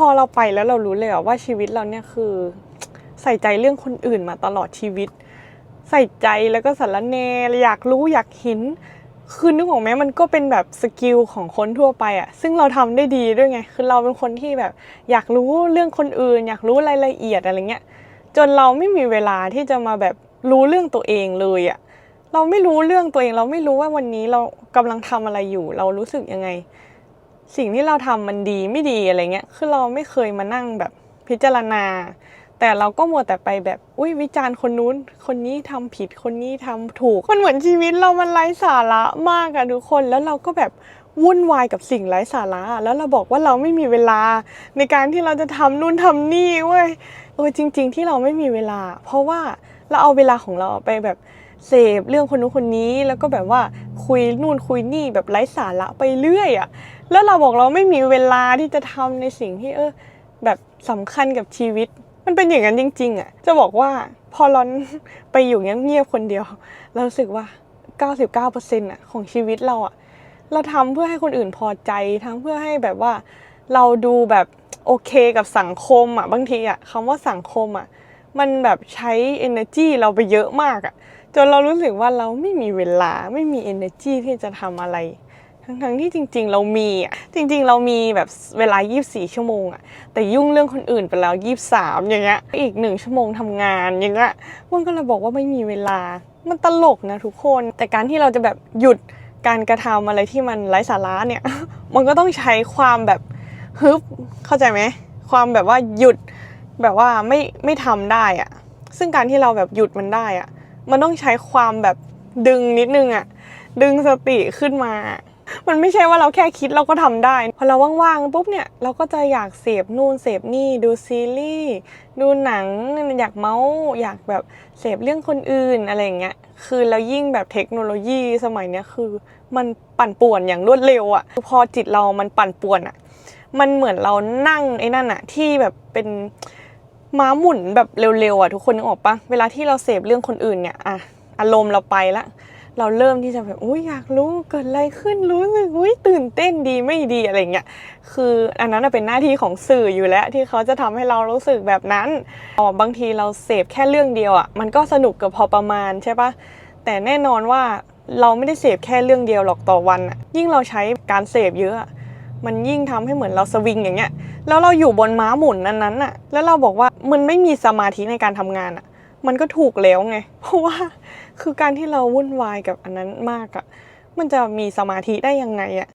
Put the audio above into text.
พอเราไปแล้วเรารู้เลยว่าชีวิตเราเนี่ยคือใส่ใจเรื่องคนอื่นมาตลอดชีวิต ใส่ใจแล้วก็สารแหนอยากรู้อยากเห็นคือนึกออกไหมมันก็เป็นแบบสกิลของคนทั่วไปอะซึ่งเราทำได้ดีด้วยไง คือเราเป็นคนที่แบบ อยากรู้เรื่องคนอื่น อยากรู้รายละเอียดอะไรเงี้ย จนเราไม่มีเวลาที่จะมาแบบรู้เรื่องตัวเองเลยอะเราไม่รู้เรื่องตัวเอง เราไม่รู้ว่าวันนี้เรากำลังทำอะไรอยู่ เรารู้สึกยังไง สิ่งที่เราทำมันดีไม่ดีอะไรเงี้ย คือเราไม่เคยมานั่งแบบพิจารณา แต่เราก็มัวแต่ไปแบบ อุ้ยวิจารณ์คนนู้น คนนี้ทำผิด คนนี้ทำถูก มันเหมือนชีวิตเรามันไร้สาระมากอะทุกคน แล้วเราก็แบบวุ่นวายกับสิ่งไร้สาระ แล้วเราบอกว่าเราไม่มีเวลา ในการที่เราจะทำนู่นทำนี่เว้ย เออจริง ๆ ที่เราไม่มีเวลา เพราะว่าเราเอาเวลาของเราไปแบบเสพเรื่องคนนู้นคนนี้ แล้วก็แบบว่าคุยนู่นคุยนี่แบบไร้สาระไปเรื่อยอะ แล้วเราบอกเราไม่มีเวลาที่จะทำในสิ่งที่เออแบบสำคัญกับชีวิต มันเป็นอย่างนั้นจริง ๆอะจะบอกว่าพอเราไปอยู่เงียบๆคนเดียว เราสึกว่า 99%อะของชีวิตเราอะเราทำเพื่อให้คนอื่นพอใจทำเพื่อให้แบบว่า เราดูแบบโอเคกับสังคมอะบางทีอะคำว่าสังคมอะมันแบบใช้ energy เราไปเยอะมากอะจนเรารู้สึกว่าเราไม่มีเวลาไม่มี energy ที่จะทำอะไร ทั้งๆที่จริง ๆ เรามีอะจริง ๆ เรามีแบบเวลา 24 ชั่วโมงอะแต่ยุ่งเรื่องคนอื่นไปแล้ว 23 อย่างเงี้ยอีกหนึ่งชั่วโมงทำงานอย่างเงี้ยมันก็เลยบอกว่าไม่มีเวลามันตลกนะทุกคน แต่การที่เราจะแบบหยุดการกระทำอะไรที่มันไร้สาระเนี่ย มันก็ต้องใช้ความแบบฮึบเข้าใจไหมความแบบว่าหยุดแบบว่าไม่ไม่ทำได้อะซึ่งการที่เราแบบหยุดมันได้อะมันต้องใช้ความแบบดึงนิดนึงอะดึงสติขึ้นมา มันไม่ใช่ว่าเราแค่คิดเราก็ทำได้ พอเราว่างๆปุ๊บเนี่ยเราก็จะอยากเสพนู่นเสพนี่ดูซีรีส์ดูหนังอยากเมาส์อยากแบบเสพเรื่องคนอื่นอะไรอย่างเงี้ยคือแล้วยิ่งแบบเทคโนโลยีสมัยเนี้ยคือมันปั่นป่วนอย่างรวดเร็วอะพอจิตเรามันปั่นป่วนอะมันเหมือนเรานั่งไอ้นั่นอะที่แบบเป็นม้าหมุนแบบเร็วๆอะทุกคนนึกออกปะเวลาที่เราเสพเรื่องคนอื่นเนี่ยอะอารมณ์เราไปละ เราเริ่มที่จะแบบอุ้ยอยากรู้เกิดอะไรขึ้นรู้สึกอุ้ยตื่นเต้นดีไม่ดีอะไรเงี้ยคืออันนั้นเป็นหน้าที่ของสื่ออยู่แล้วที่เขาจะทำให้เรารู้สึกแบบนั้นอ๋อบางทีเราเสพแค่เรื่องเดียวอะมันก็สนุกกับพอประมาณใช่ปะแต่แน่นอนว่าเราไม่ได้เสพแค่เรื่องเดียวหรอกต่อวันอะยิ่งเราใช้การเสพเยอะมันยิ่งทำให้เหมือนเราสวิงอย่างเงี้ย แล้วเราอยู่บนม้าหมุนนั้นๆน่ะ แล้วเราบอกว่ามันไม่มีสมาธิในการทำงานอะ มันก็ถูกแล้วไง เพราะว่าคือการที่เราวุ่นวายกับอันนั้นมากอะมันจะมีสมาธิได้ยังไงอะ